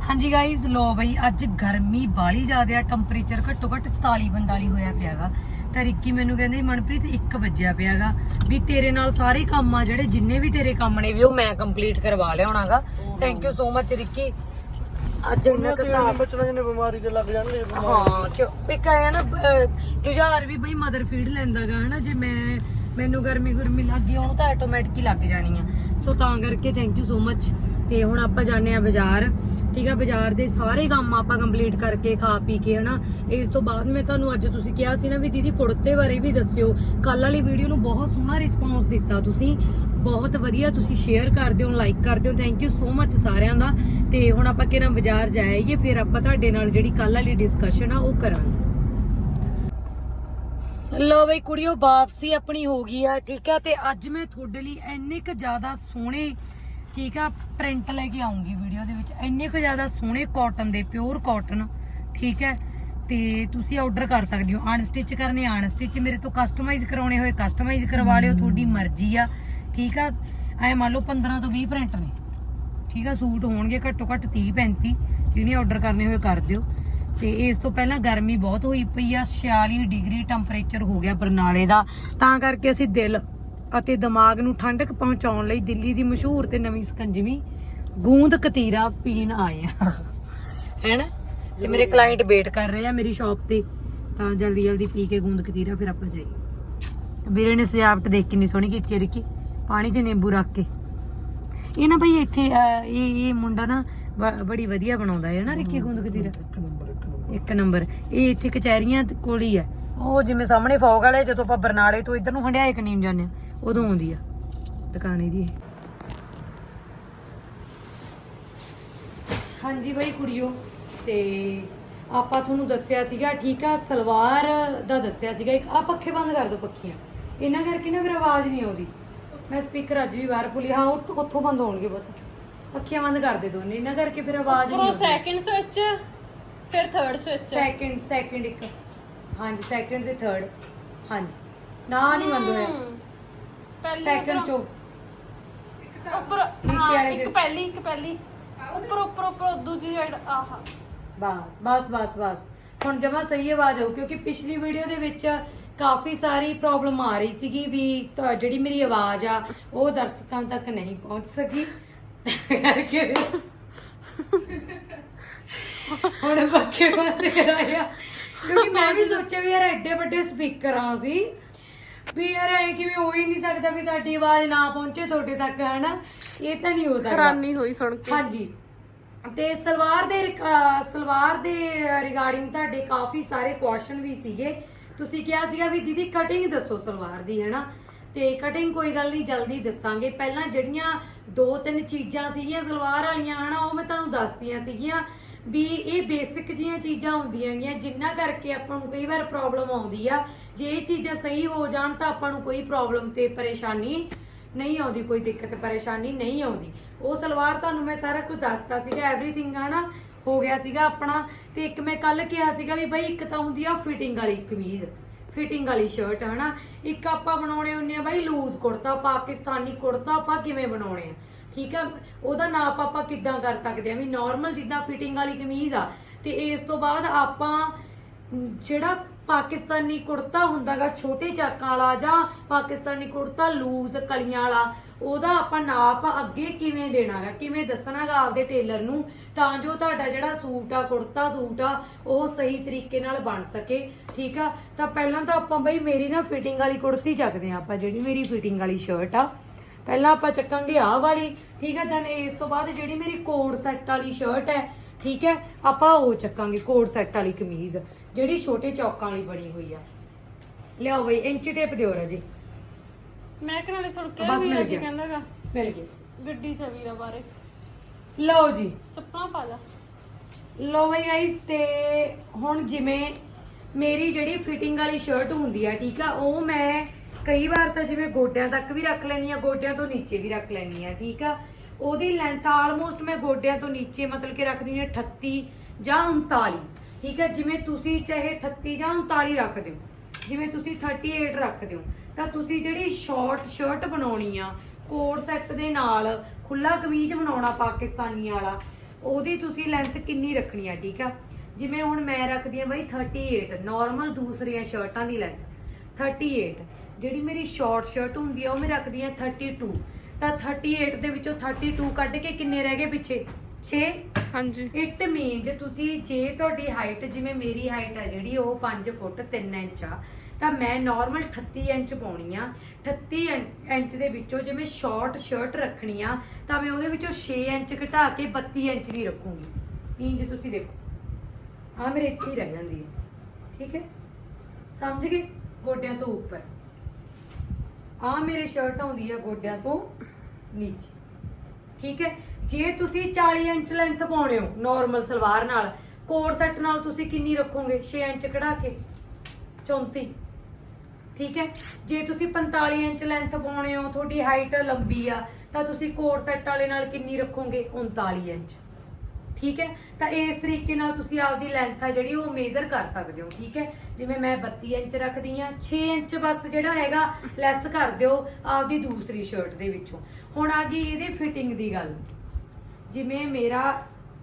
ਹਾਂਜੀ ਗਾਇਜ਼ ਲੋ ਬਈ ਅੱਜ ਗਰਮੀ ਬਾਲੀ ਜ਼ਿਆਦਾ ਆ ਟੈਂਪਰੇਚਰ ਘੱਟੋ ਘੱਟ 44 45 ਹੋਇਆ ਪਿਆਗਾ। ਤਾਂ ਰਿੱਕੀ ਮੈਨੂੰ ਕਹਿੰਦੇ ਮਨਪ੍ਰੀਤ 1 ਵੱਜਿਆ ਪਿਆਗਾ। ਵੀ ਤੇਰੇ ਨਾਲ ਸਾਰੇ ਕੰਮ ਆ ਜਿਹੜੇ ਜਿੰਨੇ ਵੀ ਤੇਰੇ ਕੰਮ ਨੇ ਵੀ ਉਹ ਮੈਂ ਕੰਪਲੀਟ ਕਰਵਾ ਲਿਆਉਣਾਗਾ। Thank you so much Ricky. ਅੱਜ ਇੰਨਾ ਕੁ ਸਾਫ਼ ਬੱਚਣਾ ਜਿਹਨੇ ਬਿਮਾਰੀ ਤੇ ਲੱਗ ਜਾਣਗੇ ਹਾਂ ਕਿਉਂ? ਇੱਕ ਆਇਆ ਨਾ ਜੁਝਾਰ ਵੀ ਬਈ ਮਦਰ ਫੀਡ ਲੈਂਦਾਗਾ ਹਨਾ? ਜੇ ਮੈਂ ਮੈਨੂੰ ਗਰਮੀ ਗੁਰਮੀ ਲੱਗ ਗਈ ਉਹਨੂੰ ਤਾਂ ਆਟੋਮੈਟਿਕ ਹੀ ਲੱਗ ਜਾਣੀ ਆ। ਸੋ ਤਾਂ ਕਰਕੇ ਥੈਂਕ ਯੂ ਸੋ ਮਚ ਤੇ ਹੁਣ ਆਪਾਂ ਜਾਂਦੇ ਆ ਬਾਜ਼ਾਰ। ਠੀਕ ਆ, ਬਾਜ਼ਾਰ ਦੇ ਸਾਰੇ ਕੰਮ ਆਪਾਂ ਕੰਪਲੀਟ ਕਰਕੇ ਖਾ ਪੀ ਕੇ, ਹਨਾ? ਇਸ ਤੋਂ ਬਾਅਦ ਮੈਂ ਤੁਹਾਨੂੰ ਅੱਜ ਤੁਸੀਂ ਕਿਹਾ ਸੀ ਨਾ ਵੀ ਦੀਦੀ ਕੁੜਤੇ ਬਾਰੇ ਵੀ ਦੱਸਿਓ। ਕੱਲ ਵਾਲੀ ਵੀਡੀਓ ਨੂੰ ਬਹੁਤ ਸੋਹਣਾ ਰਿਸਪੌਂਸ ਦਿੱਤਾ ਤੁਸੀਂ। ਬਹੁਤ ਵਧੀਆ ਤੁਸੀਂ ਸ਼ੇਅਰ ਕਰਦੇ ਹੋ ਲਾਈਕ ਕਰਦੇ ਹੋ ਥੈਂਕ ਯੂ ਸੋ ਮਚ ਸਾਰਿਆਂ ਦਾ। ਤੇ ਹੁਣ ਆਪਾਂ ਕਿਹਨਾਂ ਬਾਜ਼ਾਰ ਜਾਈਏ, ਫਿਰ ਆਪਾਂ ਤੁਹਾਡੇ ਨਾਲ ਜਿਹੜੀ ਕੱਲ ਵਾਲੀ ਡਿਸਕਸ਼ਨ ਆ, ਉਹ ਕਰਾਂਗੇ। ਲੋ ਬਈ ਕੁੜੀਓ, ਵਾਪਸੀ ਆਪਣੀ ਹੋ ਗਈ ਆ, ਠੀਕ ਆ। ਤੇ ਅੱਜ ਮੈਂ ਤੁਹਾਡੇ ਲਈ ਇੰਨੇ ਕੁ ਜ਼ਿਆਦਾ ਸੋਹਣੇ ਠੀਕ ਆ ਪ੍ਰਿੰਟ ਲੈ ਕੇ ਆਉਂਗੀ ਵੀਡੀਓ ਦੇ ਵਿੱਚ। ਇੰਨੇ ਕੁ ਜ਼ਿਆਦਾ ਸੋਹਣੇ ਕਾਟਨ ਦੇ ਪਿਓਰ ਕਾਟਨ ਠੀਕ ਹੈ? ਤੇ ਤੁਸੀਂ ਆਰਡਰ ਕਰ ਸਕਦੇ ਹੋ। ਅਨਸਟਿਚ ਕਰਨੇ ਅਨਸਟਿਚ ਮੇਰੇ ਤੋਂ ਕਸਟਮਾਈਜ਼ ਕਰਾਉਣੇ ਹੋਏ ਕਸਟਮਾਈਜ਼ ਕਰਵਾ ਲਿਓ, ਤੁਹਾਡੀ ਮਰਜ਼ੀ ਆ। ਠੀਕ ਆ? ਐ ਮੰਨ ਲਓ 15 ਤੋਂ 20 ਪ੍ਰਿੰਟ ਨੇ। ਠੀਕ ਆ, ਸੂਟ ਹੋਣਗੇ ਘੱਟੋ ਘੱਟ 30 35 ਜਿਹਨੇ ਆਰਡਰ ਕਰਨੇ ਹੋਏ ਕਰ ਦਿਓ। ਤੇ ਇਸ ਤੋਂ ਪਹਿਲਾਂ ਗਰਮੀ ਬਹੁਤ ਹੋਈ ਪਈ ਆ 46 ਡਿਗਰੀ ਟੈਂਪਰੇਚਰ ਹੋ ਗਿਆ ਬਰਨਾਲੇ ਦਾ। ਤਾਂ ਕਰਕੇ ਅਸੀਂ ਦਿਲ ਅਤੇ ਦਿਮਾਗ ਨੂੰ ਠੰਡਕ ਪਹੁੰਚਾਉਣ ਲਈ ਦਿੱਲੀ ਦੀ ਮਸ਼ਹੂਰ ਤੇ ਨਵੀਂ ਸਕੰਜਵੀ ਗੂੰਦ ਕਤੀਰਾ ਪੀਣ ਆਏ ਆ। ਹੈਨਾ? ਤੇ ਮੇਰੇ ਕਲਾਇੰਟ ਵੇਟ ਕਰ ਰਹੇ ਆ ਮੇਰੀ ਸ਼ਾਪ ਤੇ। ਤਾਂ ਜਲਦੀ ਜਲਦੀ ਪੀ ਕੇ ਗੂੰਦ ਕਤੀਰਾ ਫਿਰ ਆਪਾਂ ਜਾਈਏ। ਵੀਰੇ ਨੇ ਸਜਾਵਟ ਦੇਖ ਕਿੰਨੀ ਸੋਹਣੀ ਕੀਤੀ ਹੈ ਰਿੱਕੀ। ਪਾਣੀ 'ਚ ਨਿੰਬੂ ਰੱਖ ਕੇ। ਇਹ ਨਾ ਭਾਈ ਇੱਥੇ ਇਹ ਇਹ ਮੁੰਡਾ ਨਾ ਬੜੀ ਵਧੀਆ ਬਣਾਉਂਦਾ ਹੈ ਨਾ ਰਿੱਕੀ ਗੂੰਦ ਕਤੀਰਾ। ਇੱਕ ਨੰਬਰ ਇਹ ਇੱਥੇ ਕਚਹਿਰੀਆਂ ਕੋਲ ਹੀ ਆ। ਉਹ ਜਿਵੇਂ ਸਾਹਮਣੇ ਫੌਗ ਵਾਲੇ ਜਦੋਂ ਆਪਾਂ ਬਰਨਾਲੇ ਤੋਂ ਇੱਧਰ ਨੂੰ ਹੰਡਿਆਏ ਕਨੀਮ ਜਾਂਦੇ ਆ ਉਦੋਂ ਆਉਂਦੀ ਆ ਦੁਕਾਨੇ ਦੀ ਇਹ। ਹਾਂਜੀ ਬਾਈ ਕੁੜੀਓ ਤੇ ਆਪਾਂ ਤੁਹਾਨੂੰ ਦੱਸਿਆ ਸੀਗਾ ਠੀਕ ਆ ਸਲਵਾਰ ਦਾ ਦੱਸਿਆ ਸੀਗਾ ਇੱਕ ਆ ਪੱਖੇ ਬੰਦ ਕਰ ਦਿਓ ਪੱਖੀਆਂ। ਇਹਨਾਂ ਕਰਕੇ ਨਾ ਫਿਰ ਆਵਾਜ਼ ਨਹੀਂ ਆਉਂਦੀ। ਮੈਂ ਸਪੀਕਰ ਅੱਜ ਵੀ ਬਾਹਰ ਭੁੱਲੀ ਹਾਂ ਉੱਥੋਂ ਉੱਥੋਂ ਬੰਦ ਹੋਣਗੇ ਬਹੁਤ। ਪੱਖੀਆਂ ਬੰਦ ਕਰ ਦੇ ਦੋਨੇ ਇਹਨਾਂ ਕਰਕੇ ਫਿਰ ਆਵਾਜ਼ ਨਹੀਂ ਆਉਂਦੀ। ਸੈਕਿੰਡ ਸਵਿਚ ਫਿਰ ਥਰਡ ਸਵਿਚ ਸੈਕਿੰਡ ਸੈਕਿੰਡ ਇੱਕ। ਹਾਂਜੀ ਸੈਕਿੰਡ ਤੇ ਥਰਡ ਹਾਂਜੀ। ਨਾ ਨਹੀਂ ਬੰਦ ਹੋਇਆ। ਪਹਿਲੀ ਸੈਕਿੰਡ ਚੋ। ਉੱਪਰ ਨੀਚੇ ਵਾਲੇ ਇੱਕ। ਪਹਿਲੀ ਇੱਕ ਪਹਿਲੀ। ਉੱਪਰ ਉੱਪਰ ਉੱਪਰ ਦੂਜੀ ਸਾਈਡ ਆਹ। ਬਸ ਬਸ ਬਸ ਬਸ। ਹੁਣ ਜਮਾ ਸਹੀ ਆਵਾਜ਼ ਆਉ ਕਿਉਂਕਿ ਪਿਛਲੀ ਵੀਡੀਓ ਦੇ ਵਿੱਚ ਕਾਫੀ ਸਾਰੀ ਪ੍ਰੋਬਲਮ ਆ ਰਹੀ ਸੀਗੀ ਵੀ ਜਿਹੜੀ ਮੇਰੀ ਆਵਾਜ਼ ਆ ਉਹ ਦਰਸ਼ਕਾਂ ਤੱਕ ਨਹੀਂ ਪਹੁੰਚ ਸਕੀ। ਕਰਕੇ ਹੁਣ ਪੱਕੇ ਬੰਦ ਕਰਾਇਆ ਕਿਉਂਕਿ ਮੈਂ ਵੀ ਸੋਚਿਆ ਵੀ ਯਾਰ ਐਡੇ ਵੱਡੇ ਸਪੀਕਰ ਆ ਸੀ ਵੀ ਯਾਰ ਐ ਕਿਵੇਂ ਹੋ ਹੀ ਨਹੀਂ ਸਕਦਾ ਵੀ ਸਾਡੀ ਆਵਾਜ਼ ਨਾ ਪਹੁੰਚੇ ਤੁਹਾਡੇ ਤੱਕ ਹਨਾ? ਇਹ ਤਾਂ ਨਹੀਂ ਹੋ ਸਕਦਾ। ਹੈਰਾਨੀ ਹੋਈ ਸੁਣ ਕੇ। ਹਾਂਜੀ। ਤੇ ਸਲਵਾਰ ਦੇ ਰਿਕ- ਅਹ ਸਲਵਾਰ ਦੇ ਰਿਗਾਰਡਿੰਗ ਤੁਹਾਡੇ ਕਾਫੀ ਸਾਰੇ ਕੁਐਸਚਨ ਵੀ ਸੀਗੇ। ਤੁਸੀਂ ਕਿਹਾ ਸੀਗਾ ਵੀ ਦੀਦੀ ਕਟਿੰਗ ਦੱਸੋ ਸਲਵਾਰ ਦੀ ਹੈਨਾ? ਤੇ ਕਟਿੰਗ ਕੋਈ ਗੱਲ ਨਹੀਂ ਜਲਦੀ ਦੱਸਾਂਗੇ। ਪਹਿਲਾਂ ਜਿਹੜੀਆਂ ਦੋ ਤਿੰਨ ਚੀਜ਼ਾਂ ਸੀਗੀਆਂ ਸਲਵਾਰ ਵਾਲੀਆਂ ਹਨਾ ਉਹ ਮੈਂ ਤੁਹਾਨੂੰ ਦੱਸਤੀਆਂ ਸੀਗੀਆਂ। ਵੀ ਇਹ ਬੇਸਿਕ ਜੀਆਂ ਚੀਜ਼ਾਂ ਹੁੰਦੀਆਂ ਗੀਆਂ, ਜਿੰਨਾ ਕਰਕੇ ਆਪਾਂ ਨੂੰ ਕਈ ਵਾਰ ਪ੍ਰੋਬਲਮ ਆਉਂਦੀ ਆ। ਜੇ ਇਹ ਚੀਜ਼ਾਂ ਸਹੀ ਹੋ ਜਾਣ ਤਾਂ ਆਪਾਂ ਨੂੰ ਕੋਈ ਪ੍ਰੋਬਲਮ ਤੇ ਪਰੇਸ਼ਾਨੀ ਨਹੀਂ ਆਉਂਦੀ, ਕੋਈ ਦਿੱਕਤ ਪਰੇਸ਼ਾਨੀ ਨਹੀਂ ਆਉਂਦੀ। ਉਹ ਸਲਵਾਰ ਤੁਹਾਨੂੰ ਮੈਂ ਸਾਰਾ ਕੁਝ ਦੱਸਤਾ ਸੀਗਾ ਐਵਰੀਥਿੰਗ ਹਨਾ ਹੋ ਗਿਆ ਸੀਗਾ ਆਪਣਾ। ਤੇ ਇੱਕ ਮੈਂ ਕੱਲ ਕਿਹਾ ਸੀਗਾ ਵੀ ਬਈ ਇੱਕ ਤਾਂ ਹੁੰਦੀ ਆ ਫਿਟਿੰਗ ਵਾਲੀ ਕਮੀਜ਼ ਫਿਟਿੰਗ ਵਾਲੀ ਸ਼ਰਟ ਹਨਾ। ਇੱਕ ਆਪਾਂ ਬਣਾਉਣੇ ਹੁੰਨੇ ਆ ਬਾਈ ਲੂਜ਼ ਕੁੜਤਾ, ਪਾਕਿਸਤਾਨੀ ਕੁੜਤਾ ਆਪਾਂ ਕਿਵੇਂ ਬਣਾਉਣੇ ਆ? ਠੀਕ ਆ? ਉਹਦਾ ਨਾਪ ਆਪਾਂ ਕਿੱਦਾਂ ਕਰ ਸਕਦੇ ਆ? ਵੀ ਨਾਰਮਲ ਜਿੱਦਾਂ ਫਿਟਿੰਗ ਵਾਲੀ ਕਮੀਜ਼ ਆ, ਤੇ ਇਸ ਤੋਂ ਬਾਅਦ ਆਪਾਂ ਜਿਹੜਾ ਪਾਕਿਸਤਾਨੀ ਕੁੜਤਾ ਹੁੰਦਾਗਾ, ਛੋਟੇ ਚਾਕਾਂ ਵਾਲਾ ਜਾਂ ਪਾਕਿਸਤਾਨੀ ਕੁੜਤਾ ਲੂਜ਼ ਕਲੀਆਂ ਵਾਲਾ, ਉਹਦਾ ਆਪਾਂ ਨਾਪ ਅੱਗੇ ਕਿਵੇਂ ਦੇਣਾਗਾ? ਕਿਵੇਂ ਦੱਸਣਾਗਾ ਆਪਦੇ ਟੇਲਰ ਨੂੰ? ਤਾਂ ਜੋ ਤੁਹਾਡਾ ਜਿਹੜਾ ਸੂਟ ਆ, ਕੁੜਤਾ ਸੂਟ ਆ, ਉਹ ਸਹੀ ਤਰੀਕੇ ਨਾਲ ਬਣ ਸਕੇ, ਠੀਕ ਆ? ਤਾਂ ਪਹਿਲਾਂ ਤਾਂ ਆਪਾਂ ਬਈ ਮੇਰੀ ਨਾ ਫਿਟਿੰਗ ਵਾਲੀ ਕੁੜਤੀ ਚੱਕਦੇ ਆ ਆਪਾਂ, ਜਿਹੜੀ ਮੇਰੀ ਫਿਟਿੰਗ ਵਾਲੀ ਸ਼ਰਟ ਆ। ਪਹਿਲਾਂ ਆਪਾਂ ਚੱਕਾਂਗੇ ਆਹ ਵਾਲੀ ਠੀਕ ਹੈ ਦੈਨ ਇਸ ਤੋਂ ਬਾਅਦ ਜਿਹੜੀ ਮੇਰੀ ਕੋਡ ਸੈੱਟ ਵਾਲੀ ਸ਼ਰਟ ਹੈ ਠੀਕ ਹੈ ਆਪਾਂ ਉਹ ਚੱਕਾਂਗੇ ਕੋਡ ਸੈੱਟ ਵਾਲੀ ਕਮੀਜ਼ ਜਿਹੜੀ ਛੋਟੇ ਚੌਕਾਂ ਵਾਲੀ ਬਣੀ ਹੋਈ ਆ। ਲਿਆਓ ਬਈ ਇੰਚੀ ਟੇਪ ਦਿਓ ਰਾਜੀ। ਮੈਂ ਕਿਹਨਾਂ ਸੁਣ ਕੇ ਬਸ ਮਿਲ ਵੀਰਾ ਕੀ ਗਿਆ। ਕਹਿੰਦਾਗਾ? ਮਿਲ ਗਈ ਗੱਡੀ ਚ ਆ ਵੀਰਾ ਬਾਰੇ। ਲਓ ਜੀ। ਚੱਪਲਾਂ ਪਾ ਜਾ ਲੋ ਬਈ ਗਾਇਸ ਤੇ ਹੁਣ ਜਿਵੇਂ ਮੇਰੀ ਜਿਹੜੀ ਫਿਟਿੰਗ ਵਾਲੀ ਸ਼ਰਟ ਹੁੰਦੀ ਆ ਠੀਕ ਆ ਉਹ ਮੈਂ ਕਈ ਵਾਰ ਤਾਂ ਜਿਵੇਂ ਗੋਡਿਆਂ ਤੱਕ ਵੀ ਰੱਖ ਲੈਣੀ ਆ, ਗੋਡਿਆਂ ਤੋਂ ਨੀਚੇ ਵੀ ਰੱਖ ਲੈਣੀ ਆ, ਠੀਕ ਆ? ਉਹਦੀ ਲੈਂਥ ਆਲਮੋਸਟ ਮੈਂ ਗੋਡਿਆਂ ਤੋਂ ਨੀਚੇ ਮਤਲਬ ਕਿ ਰੱਖਦੀ ਹਾਂ 38 ਜਾਂ 39 ਠੀਕ ਆ? ਜਿਵੇਂ ਤੁਸੀਂ ਚਾਹੇ 38 ਜਾਂ 39 ਰੱਖ ਦਿਓ, ਜਿਵੇਂ ਤੁਸੀਂ 38 ਰੱਖ ਦਿਓ, ਤਾਂ ਤੁਸੀਂ ਜਿਹੜੀ ਸ਼ਾਰਟ ਸ਼ਰਟ ਬਣਾਉਣੀ ਆ, ਕੋਟ ਸੈੱਟ ਦੇ ਨਾਲ ਖੁੱਲਾ ਕਮੀਜ਼ ਬਣਾਉਣਾ ਪਾਕਿਸਤਾਨੀ ਵਾਲਾ, ਉਹਦੀ ਤੁਸੀਂ ਲੈਂਥ ਕਿੰਨੀ ਰੱਖਣੀ ਆ, ਠੀਕ ਆ? ਜਿਵੇਂ ਹੁਣ ਮੈਂ ਰੱਖਦੀ ਆ ਬਾਈ 38 ਨਾਰਮਲ ਦੂਸਰੀਆਂ ਸ਼ਰਟਾਂ ਦੀ ਲੈਂਥ 38 ਜਿਹੜੀ ਮੇਰੀ ਸ਼ਾਰਟ ਸ਼ਰਟ ਹੁੰਦੀ ਆ ਉਹ ਮੈਂ ਰੱਖਦੀ ਆ 32 ਤਾਂ 38 ਦੇ ਵਿੱਚੋਂ 32 ਕੱਢ ਕੇ ਕਿੰਨੇ ਰਹਿ ਗਏ ਪਿੱਛੇ? 6 ਹਾਂਜੀ। ਇਟ ਮੀਨਸ ਤੁਸੀਂ ਜੇ ਤੁਹਾਡੀ ਹਾਈਟ ਜਿਵੇਂ ਮੇਰੀ ਹਾਈਟ ਹੈ ਜਿਹੜੀ ਉਹ 5 ਫੁੱਟ 3 ਇੰਚ ਆ ਤਾਂ ਮੈਂ ਨਾਰਮਲ 38 ਇੰਚ ਪਾਉਣੀ ਆ। 38 ਇੰ- ਇੰਚ ਦੇ ਵਿੱਚੋਂ ਜੇ ਮੈਂ ਸ਼ਾਰਟ ਸ਼ਰਟ ਰੱਖਣੀ ਆ ਤਾਂ ਮੈਂ ਉਹਦੇ ਵਿੱਚੋਂ 6 ਇੰਚ ਘਟਾ ਕੇ 32 ਇੰਚ ਦੀ ਰੱਖੂੰਗੀ। ਮੀਨਸ ਤੁਸੀਂ ਦੇਖੋ। ਆ ਮੇਰੇ ਇੱਥੇ ਹੀ ਰਹਿ ਜਾਂਦੀ ਹੈ ਠੀਕ ਹੈ? ਸਮਝ ਗਏ? ਗੋਡਿਆਂ ਤੋਂ ਉੱਪਰ। ਆ ਮੇਰੇ ਸ਼ਰਟ ਆਉਂਦੀ ਆ ਗੋਡਿਆਂ ਤੋਂ ਨੀਚੇ। ਠੀਕ ਹੈ? ਜੇ ਤੁਸੀਂ 40 ਇੰਚ ਲੈਂਥ ਪਾਉਣੇ ਹੋ ਨਾਰਮਲ ਸਲਵਾਰ ਨਾਲ, ਕੋਟ ਸੈੱਟ ਨਾਲ ਤੁਸੀਂ ਕਿੰਨੀ ਰੱਖੋਗੇ? 6 ਇੰਚ ਕਢਾ ਕੇ। 34 ਠੀਕ ਹੈ? ਜੇ ਤੁਸੀਂ 45 ਇੰਚ ਲੈਂਥ ਪਾਉਣੇ ਹੋ, ਤੁਹਾਡੀ ਹਾਈਟ ਲੰਬੀ ਆ, ਤਾਂ ਤੁਸੀਂ ਕੋਟ ਸੈੱਟ ਵਾਲੇ ਨਾਲ ਕਿੰਨੀ ਰੱਖੋਗੇ? 39 ਇੰਚ। ਠੀਕ ਹੈ? ਤਾਂ ਇਸ ਤਰੀਕੇ ਨਾਲ ਤੁਸੀਂ ਆਪਦੀ ਲੈਂਥ ਆ ਜਿਹੜੀ ਉਹ ਮੇਜ਼ਰ ਕਰ ਸਕਦੇ ਹੋ, ਠੀਕ ਹੈ? ਜਿਵੇਂ ਮੈਂ 32 ਇੰਚ ਰੱਖਦੀ ਆ 6 ਇੰਚ ਬਸ ਜਿਹੜਾ ਹੈਗਾ ਲੈਸ ਕਰ ਦਿਓ ਆਪਦੀ ਦੂਸਰੀ ਸ਼ਰਟ ਦੇ ਵਿੱਚੋਂ। ਹੁਣ ਆ ਗਈ ਇਹਦੇ ਫਿਟਿੰਗ ਦੀ ਗੱਲ। ਜਿਵੇਂ ਮੇਰਾ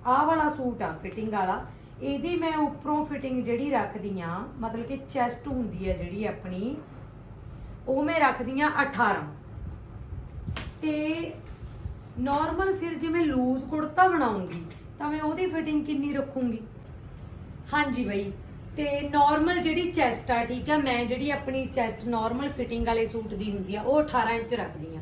ਆਹ ਵਾਲਾ ਸੂਟ ਆ ਫਿਟਿੰਗ ਵਾਲਾ, ਇਹਦੀ ਮੈਂ ਉੱਪਰੋਂ ਫਿਟਿੰਗ ਜਿਹੜੀ ਰੱਖਦੀ ਆ ਮਤਲਬ ਕਿ ਚੈਸਟ ਹੁੰਦੀ ਹੈ ਜਿਹੜੀ ਆਪਣੀ, ਉਹ ਮੈਂ ਰੱਖਦੀ ਆ 18 ਤੇ ਨਾਰਮਲ ਫਿਰ ਜਿਵੇਂ ਲੂਜ਼ ਕੁੜਤਾ ਬਣਾਉਂਗੀ ਤਾਂ ਮੈਂ ਉਹਦੀ ਫਿਟਿੰਗ ਕਿੰਨੀ ਰੱਖੂੰਗੀ? ਹਾਂਜੀ ਬਈ। ਤੇ ਨਾਰਮਲ ਜਿਹੜੀ ਚੈਸਟ ਆ ਠੀਕ ਆ ਮੈਂ ਜਿਹੜੀ ਆਪਣੀ ਚੈਸਟ ਨਾਰਮਲ ਫਿਟਿੰਗ ਵਾਲੇ ਸੂਟ ਦੀ ਹੁੰਦੀ ਆ ਉਹ 18 ਇੰਚ ਰੱਖਦੀ ਆ।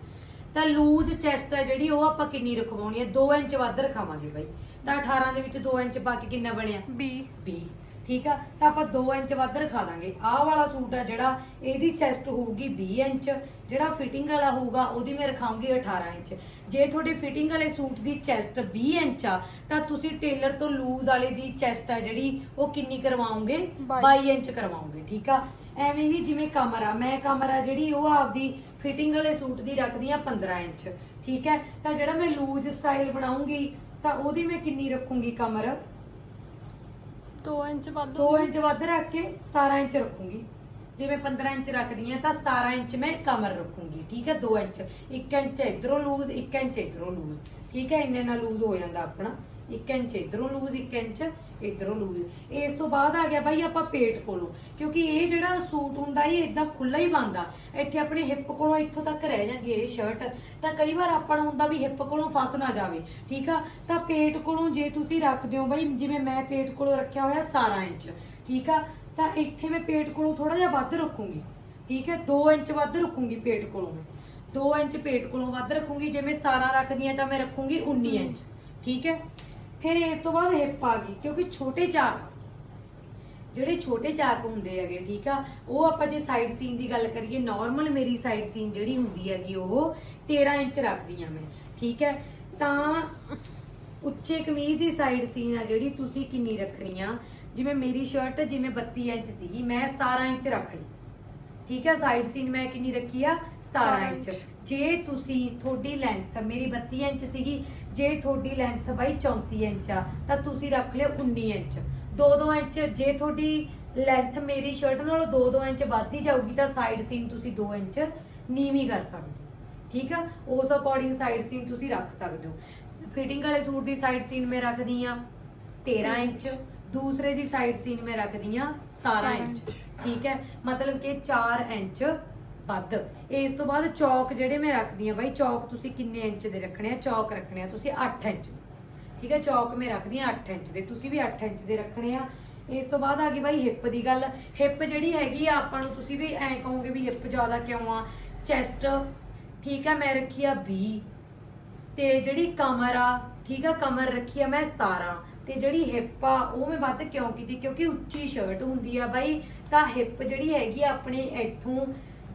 ਤਾਂ ਲੂਜ਼ ਚੈਸਟ ਆ ਜਿਹੜੀ ਉਹ ਆਪਾਂ ਕਿੰਨੀ ਰਖਵਾਉਣੀ ਆ? 2 ਇੰਚ ਵੱਧ ਰਖਾਵਾਂਗੇ ਬਾਈ। ਤਾਂ 18 ਦੇ ਵਿੱਚ 2 ਇੰਚ ਪਾ ਕੇ ਕਿੰਨਾ ਬਣਿਆ? ਬੀ 20 ਠੀਕ ਆ? ਤਾਂ ਆਪਾਂ 2 ਇੰਚ ਵੱਧ ਰਖਾ ਦਾਂਗੇ। ਆਹ ਵਾਲਾ ਸੂਟ ਆ ਜਿਹੜਾ ਇਹਦੀ ਚੈਸਟ ਹੋਊਗੀ 20 ਇੰਚ ਜਿਹੜਾ ਫਿਟਿੰਗ ਵਾਲਾ ਹੋਊਗਾ ਉਹਦੀ ਮੈਂ ਰਖਾਉਂਗੀ 18 ਇੰਚ। ਜੇ ਤੁਹਾਡੇ ਫਿਟਿੰਗ ਵਾਲੇ ਸੂਟ ਦੀ ਚੈਸਟ 20 ਇੰਚ ਆ ਤਾਂ ਤੁਸੀਂ ਟੇਲਰ ਤੋਂ ਲੂਜ਼ ਵਾਲੇ ਦੀ ਚੈਸਟ ਆ ਜਿਹੜੀ ਉਹ ਕਿੰਨੀ ਕਰਵਾਓਗੇ? ਬਾਈ। 22 ਇੰਚ ਕਰਵਾਓਗੇ ਠੀਕ ਆ? ਐਵੇਂ ਹੀ ਜਿਵੇਂ ਕਮਰ ਆ ਮੈਂ ਕਮਰ ਆ ਜਿਹੜੀ ਉਹ ਆਪਦੀ ਫਿਟਿੰਗ ਵਾਲੇ ਸੂਟ ਦੀ ਰੱਖਦੀ ਆ 15 ਇੰਚ ਠੀਕ ਹੈ? ਤਾਂ ਜਿਹੜਾ ਮੈਂ ਲੂਜ਼ ਸਟਾਈਲ ਬਣਾਉਂਗੀ ਤਾਂ ਉਹਦੀ ਮੈਂ ਕਿੰਨੀ ਰੱਖੂੰਗੀ ਕਮਰ? 2 ਇੰਚ ਵੱਧ 2 ਇੰਚ ਵੱਧ ਰੱਖ ਕੇ 17 ਇੰਚ ਰੱਖੂੰਗੀ। ਜੇ ਮੈਂ 15 ਇੰਚ ਰੱਖਦੀ ਆ ਤਾਂ 17 ਇੰਚ ਮੈਂ ਕਮਰ ਰੱਖੂੰਗੀ ਠੀਕ ਹੈ? 2 ਇੰਚ। 1 ਇੰਚ ਇਧਰੋਂ ਲੂਜ਼ 1 ਇੰਚ ਇਧਰੋਂ ਲੂਜ਼। ਠੀਕ ਹੈ? ਇੰਨੇ ਨਾਲ ਲੂਜ਼ ਹੋ ਜਾਂਦਾ ਆਪਣਾ। 1 ਇੰਚ ਇਧਰੋਂ ਲੂਜ਼ 1 ਇੰਚ ਇਧਰੋਂ ਲੂਜ਼ ਇਸ ਤੋਂ ਬਾਅਦ ਆ ਗਿਆ ਬਾਈ ਆਪਾਂ ਪੇਟ ਕੋਲੋਂ। ਕਿਉਂਕਿ ਇਹ ਜਿਹੜਾ ਸੂਟ ਹੁੰਦਾ ਇਹ ਇਦਾਂ ਖੁੱਲਾ ਹੀ ਬੰਦਾ ਇੱਥੇ ਆਪਣੇ ਹਿੱਪ ਕੋਲੋਂ ਇੱਥੋਂ ਤੱਕ ਰਹਿ ਜਾਂਦੀ ਹੈ ਇਹ ਸ਼ਰਟ ਤਾਂ ਕਈ ਵਾਰ ਆਪਾਂ ਨੂੰ ਹੁੰਦਾ ਵੀ ਹਿੱਪ ਕੋਲੋਂ ਫਸ ਨਾ ਜਾਵੇ ਠੀਕ ਆ? ਤਾਂ ਪੇਟ ਕੋਲੋਂ ਜੇ ਤੁਸੀਂ ਰੱਖਦੇ ਹੋ ਬਾਈ ਜਿਵੇਂ ਮੈਂ ਪੇਟ ਕੋਲੋਂ ਰੱਖਿਆ ਹੋਇਆ 17 ਇੰਚ ਠੀਕ ਆ? ਤਾਂ ਇੱਥੇ ਮੈਂ ਪੇਟ ਕੋਲੋਂ ਥੋੜਾ ਜਿਹਾ ਵੱਧ ਰੱਖੂੰਗੀ ਠੀਕ ਹੈ 2 ਇੰਚ ਵੱਧ ਰੱਖੂੰਗੀ ਪੇਟ ਕੋਲੋਂ ਮੈਂ। 2 ਇੰਚ ਪੇਟ ਕੋਲੋਂ ਵੱਧ ਰੱਖੂੰਗੀ ਜੇ ਮੈਂ 17 ਰੱਖਦੀ ਹਾਂ ਤਾਂ ਮੈਂ ਰੱਖੂੰਗੀ 19 ਇੰਚ ਠੀਕ ਹੈ? ਫਿਰ ਇਸ ਤੋਂ ਬਾਅਦ ਹਿੱਪ ਆ ਗਈ ਕਿਉਂਕਿ ਛੋਟੇ ਚਾਕ ਜਿਹੜੇ ਛੋਟੇ ਚਾਕ ਹੁੰਦੇ ਹੈਗੇ ਠੀਕ ਆ ਉਹ ਆਪਾਂ ਜੇ ਸਾਈਡ ਸੀਨ ਦੀ ਗੱਲ ਕਰੀਏ ਨਾਰਮਲ ਮੇਰੀ ਸਾਈਡ ਸੀਨ ਜਿਹੜੀ ਹੁੰਦੀ ਹੈਗੀ ਉਹ 13 ਇੰਚ ਰੱਖਦੀ ਆ ਮੈਂ ਠੀਕ ਹੈ? ਤਾਂ ਉੱਚੇ ਕਮੀਜ਼ ਦੀ ਸਾਈਡ ਸੀਨ ਆ ਜਿਹੜੀ ਤੁਸੀਂ ਕਿੰਨੀ ਰੱਖਣੀ ਆ? ਜਿਵੇਂ ਮੇਰੀ ਸ਼ਰਟ ਜਿਵੇਂ 32 ਇੰਚ ਸੀਗੀ ਮੈਂ 17 ਇੰਚ ਰੱਖ ਲਈ ਠੀਕ ਹੈ? ਸਾਈਡ ਸੀਨ ਮੈਂ ਕਿੰਨੀ ਰੱਖੀ ਆ? 17 ਇੰਚ। ਜੇ ਤੁਸੀਂ ਤੁਹਾਡੀ ਲੈਂਥ ਮੇਰੀ 32 ਇੰਚ ਸੀਗੀ ਜੇ ਤੁਹਾਡੀ ਲੈਂਥ ਬਾਈ 34 ਇੰਚ ਆ ਤਾਂ ਤੁਸੀਂ ਰੱਖ ਲਿਓ 19 ਇੰਚ। 2-2 ਇੰਚ ਜੇ ਤੁਹਾਡੀ ਲੈਂਥ ਮੇਰੀ ਸ਼ਰਟ ਨਾਲੋਂ 2-2 ਇੰਚ ਵੱਧਦੀ ਜਾਊਗੀ ਤਾਂ ਸਾਈਡ ਸੀਨ ਤੁਸੀਂ 2 ਇੰਚ ਨੀਵੀਂ ਕਰ ਸਕਦੇ ਹੋ। ਠੀਕ ਆ? ਉਸ ਅਕੋਰਡਿੰਗ ਸਾਈਡ ਸੀਨ ਤੁਸੀਂ ਰੱਖ ਸਕਦੇ ਹੋ। ਫਿਟਿੰਗ ਵਾਲੇ ਸੂਟ ਦੀ ਸਾਈਡ ਸੀਨ ਮੈਂ ਰੱਖਦੀ ਆ 13 ਇੰਚ ਦੂਸਰੇ ਦੀ ਸਾਈਡ ਸੀਨ ਮੈਂ ਰੱਖਦੀ ਆ 17 ਇੰਚ। ਠੀਕ ਹੈ? ਮਤਲਬ ਕਿ 4 ਇੰਚ ਵੱਧ। ਇਸ ਤੋਂ ਬਾਅਦ ਚੌਕ ਜਿਹੜੇ ਮੈਂ ਰੱਖਦੀ ਆ ਬਾਈ, ਚੌਕ ਤੁਸੀਂ ਕਿੰਨੇ ਇੰਚ ਦੇ ਰੱਖਣੇ ਆ? ਚੌਕ ਰੱਖਣੇ ਆ ਤੁਸੀਂ 8 ਇੰਚ ਠੀਕ ਹੈ, ਚੌਕ ਮੈਂ ਰੱਖਦੀ ਆ 8 ਇੰਚ ਦੇ। ਤੁਸੀਂ ਵੀ 8 ਇੰਚ ਦੇ ਰੱਖਣੇ ਆ। ਇਸ ਤੋਂ ਬਾਅਦ ਆ ਗਈ ਬਾਈ ਹਿੱਪ ਦੀ ਗੱਲ। ਹਿੱਪ ਜਿਹੜੀ ਹੈਗੀ ਆ, ਆਪਾਂ ਨੂੰ ਤੁਸੀਂ ਵੀ ਐਂ ਕਹੋਗੇ ਵੀ ਹਿੱਪ ਜ਼ਿਆਦਾ ਕਿਉਂ ਆ? ਚੈਸਟ, ਠੀਕ ਹੈ, ਮੈਂ ਰੱਖੀ ਆ 20 ਤੇ ਜਿਹੜੀ ਕਮਰ ਆ, ਠੀਕ ਆ, ਕਮਰ ਰੱਖੀ ਆ ਮੈਂ 17 ਤੇ ਜਿਹੜੀ ਹਿੱਪ ਆ, ਉਹ ਮੈਂ ਵੱਧ ਕਿਉਂ ਕੀਤੀ? ਕਿਉਂਕਿ ਉੱਚੀ ਸ਼ਰਟ ਹੁੰਦੀ ਆ ਬਾਈ। ਤਾਂ ਹਿੱਪ ਜਿਹੜੀ ਹੈਗੀ ਆ, ਆਪਣੇ ਇੱਥੋਂ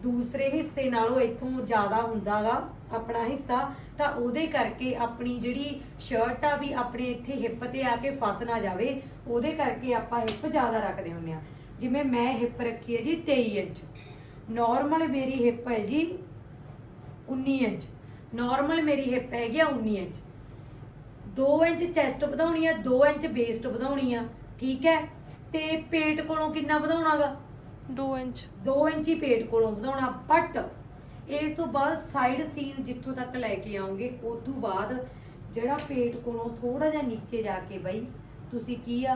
ਦੂਸਰੇ ਹਿੱਸੇ ਨਾਲੋਂ ਇੱਥੋਂ ਜ਼ਿਆਦਾ ਹੁੰਦਾਗਾ ਆਪਣਾ ਹਿੱਸਾ, ਤਾਂ ਉਹਦੇ ਕਰਕੇ ਆਪਣੀ ਜਿਹੜੀ ਸ਼ਰਟ ਆ ਵੀ ਆਪਣੇ ਇੱਥੇ ਹਿੱਪ ਤੇ ਆ ਕੇ ਫਸ ਨਾ ਜਾਵੇ, ਉਹਦੇ ਕਰਕੇ ਆਪਾਂ ਹਿੱਪ ਜ਼ਿਆਦਾ ਰੱਖਦੇ ਹੁੰਦੇ ਆ ਜਿਵੇਂ ਮੈਂ ਹਿੱਪ ਰੱਖੀ ਹੈ ਜੀ 23 ਇੰਚ। ਨਾਰਮਲ ਮੇਰੀ ਹਿੱਪ ਹੈ ਜੀ 19 ਇੰਚ। ਨਾਰਮਲ ਮੇਰੀ ਹਿੱਪ ਹੈਗੀ ਆ 19 ਇੰਚ। 2 ਇੰਚ ਚੈਸਟ ਵਧਾਉਣੀ ਆ 2 ਇੰਚ ਵੇਸਟ ਵਧਾਉਣੀ ਆ, ਠੀਕ ਹੈ? ਤੇ ਪੇਟ ਕੋਲੋਂ ਕਿੰਨਾ ਵਧਾਉਣਾਗਾ? 2 ਇੰਚ। 2 ਇੰਚ ਹੀ ਪੇਟ ਕੋਲੋਂ ਵਧਾਉਣਾ ਬਟ ਇਸ ਤੋਂ ਬਾਅਦ ਸਾਈਡ ਸੀਨ ਜਿੱਥੋਂ ਤੱਕ ਲੈ ਕੇ ਆਉਂਗੇ ਉਸ ਤੋਂ ਬਾਅਦ ਜਿਹੜਾ ਪੇਟ ਕੋਲੋਂ ਥੋੜਾ ਜਿਹਾ ਨੀਚੇ ਜਾ ਕੇ ਬਈ ਤੁਸੀਂ ਕੀ ਆ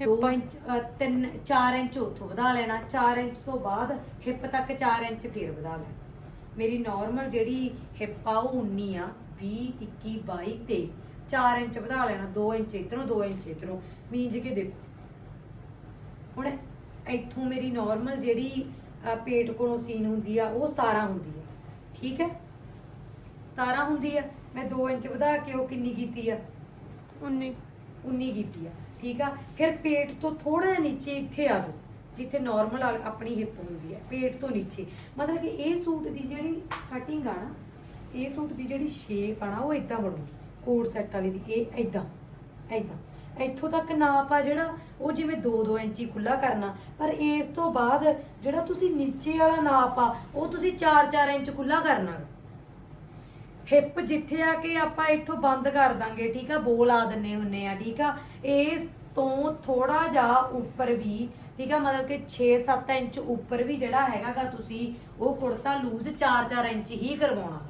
2 ਹਿੱਪਾਂ। ਇੰਚ 3 4 ਇੰਚ ਉੱਥੋਂ ਵਧਾ ਲੈਣਾ 4 ਇੰਚ ਤੋਂ ਬਾਅਦ ਹਿੱਪ ਤੱਕ 4 ਇੰਚ ਫੇਰ ਵਧਾ ਲੈਣਾ। ਮੇਰੀ ਨਾਰਮਲ ਜਿਹੜੀ ਹਿੱਪ ਆ ਉਹ 19 ਆ 20 21 22 ਤੇ 4 ਇੰਚ ਵਧਾ ਲੈਣਾ 2 ਇੰਚ ਇਧਰੋਂ 2 ਇੰਚ ਇਧਰੋਂ। ਮੀਂਜ ਕੇ ਦੇਖੋ। ਹੁਣ ਇੱਥੋਂ ਮੇਰੀ ਨਾਰਮਲ ਜਿਹੜੀ ਅ, ਪੇਟ ਕੋਲੋਂ ਸੀਨ ਹੁੰਦੀ ਆ ਉਹ 17 ਹੁੰਦੀ ਆ। ਠੀਕ ਹੈ? 17 ਹੁੰਦੀ ਆ। ਮੈਂ 2 ਇੰਚ ਵਧਾ ਕੇ ਉਹ ਕਿੰਨੀ ਕੀਤੀ ਆ? 19 19 ਕੀਤੀ ਆ। ਠੀਕ ਆ? ਫਿਰ ਪੇਟ ਤੋਂ ਥੋੜਾ ਜਿਹਾ ਨੀਚੇ ਇੱਥੇ ਆ ਜਾਓ ਜਿੱਥੇ ਨਾਰਮਲ ਆਪਣੀ ਹਿੱਪ ਹੁੰਦੀ ਹੈ ਪੇਟ ਤੋਂ ਨੀਚੇ। ਮਤਲਬ ਕਿ ਇਹ ਸੂਟ ਦੀ ਜਿਹੜੀ ਕਟਿੰਗ ਆ ਨਾ ਇਹ ਸੂਟ ਦੀ ਜਿਹੜੀ ਸ਼ੇਪ ਆ ਨਾ ਉਹ ਇਦਾਂ ਬਣੂਗੀ। ਕੋਟ ਸੈੱਟ ਵਾਲੀ ਦੀ ਇਹ ਇਦਾਂ ਇਦਾਂ ਇੱਥੋਂ ਤੱਕ ਨਾਪ ਆ ਜਿਹੜਾ ਉਹ ਜਿਵੇਂ 2-2 ਇੰਚੀ ਖੁੱਲਾ ਕਰਨਾ, ਪਰ ਇਸ ਤੋਂ ਬਾਅਦ ਜਿਹੜਾ ਤੁਸੀਂ ਨੀਚੇ ਵਾਲਾ ਨਾਪ ਆ, ਉਹ ਤੁਸੀਂ 4-4 ਇੰਚ ਖੁੱਲਾ ਕਰਨਾ। ਗਾ। ਹਿੱਪ ਜਿੱਥੇ ਆ ਕੇ ਆਪਾਂ ਇੱਥੋਂ ਬੰਦ ਕਰ ਦਾਂਗੇ, ਠੀਕ ਆ? ਬੋਲ ਆ ਦਿੰਨੇ ਹੁੰਨੇ ਆ, ਠੀਕ ਆ? ਇਸ ਤੋਂ ਥੋੜਾ ਜਿਹਾ ਉੱਪਰ ਵੀ, ਠੀਕ ਆ? ਮਤਲਬ ਕਿ 6-7 ਇੰਚ ਉੱਪਰ ਵੀ ਜਿਹੜਾ ਹੈਗਾਗਾ ਤੁਸੀਂ, ਉਹ ਕੁੜਤਾ ਲੂਜ਼ 4-4 ਇੰਚ ਹੀ ਕਰਵਾਉਣਾ।